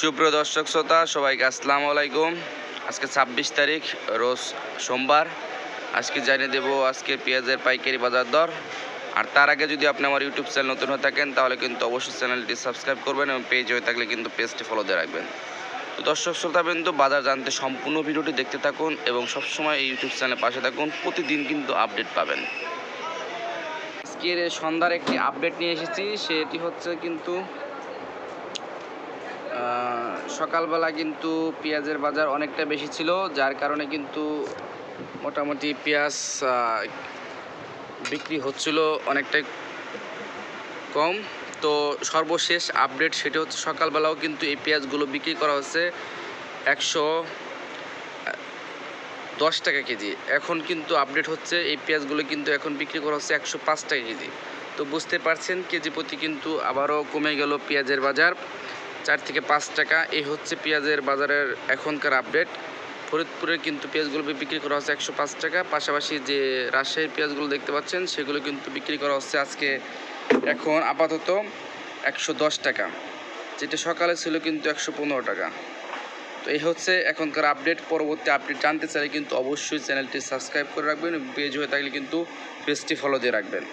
সুপ্রিয় দর্শক শ্রোতা, সবাইকে আসসালামু আলাইকুম। আজকে ছাব্বিশ তারিখ, রোজ সোমবার। আজকে জানিয়ে দেবো আজকে পেঁয়াজের পাইকারি বাজার দর। আর তার আগে যদি আপনি আমার ইউটিউব চ্যানেল নতুন হয়ে থাকেন, তাহলে কিন্তু অবশ্যই চ্যানেলটি সাবস্ক্রাইব করবেন এবং পেজ হয়ে থাকলে কিন্তু পেজটি ফলো দিয়ে রাখবেন। তো দর্শক কিন্তু বাজার জানতে সম্পূর্ণ ভিডিওটি দেখতে থাকুন এবং সবসময় এই ইউটিউব চ্যানেলের পাশে থাকুন। প্রতিদিন কিন্তু আপডেট পাবেন। আজকের সন্ধ্যার একটি আপডেট নিয়ে এসেছি, সেটি হচ্ছে কিন্তু সকালবেলা কিন্তু পেঁয়াজের বাজার অনেকটা বেশি ছিল, যার কারণে কিন্তু মোটামুটি পেঁয়াজ বিক্রি হচ্ছিল অনেকটাই কম। তো সর্বশেষ আপডেট সেটা হচ্ছে সকালবেলাও কিন্তু এই পেঁয়াজগুলো বিক্রি করা হচ্ছে একশো দশ টাকা কেজি। এখন কিন্তু আপডেট হচ্ছে এই পেঁয়াজগুলো কিন্তু এখন বিক্রি করা হচ্ছে একশো পাঁচ টাকা কেজি। তো বুঝতে পারছেন, কেজি প্রতি কিন্তু আবারও কমে গেল পেঁয়াজের বাজার। চার থেকে পাঁচ টাকা। এই হচ্ছে পেঁয়াজের বাজারের এখনকার আপডেট। ফরিদপুরে কিন্তু পেঁয়াজগুলো বিক্রি করা হচ্ছে একশো পাঁচ টাকা। পাশাপাশি যে রাজশাহীর পেঁয়াজগুলো দেখতে পাচ্ছেন, সেগুলো কিন্তু বিক্রি করা হচ্ছে আজকে এখন আপাতত একশো দশ টাকা। যেটা সকালে ছিল কিন্তু একশো পনেরো টাকা। তো এই হচ্ছে এখনকার আপডেট। পরবর্তী আপডেট জানতে চাইলে কিন্তু অবশ্যই চ্যানেলটি সাবস্ক্রাইব করে রাখবেন পেজ হয়ে থাকলে কিন্তু পেজটি ফলো দিয়ে রাখবেন।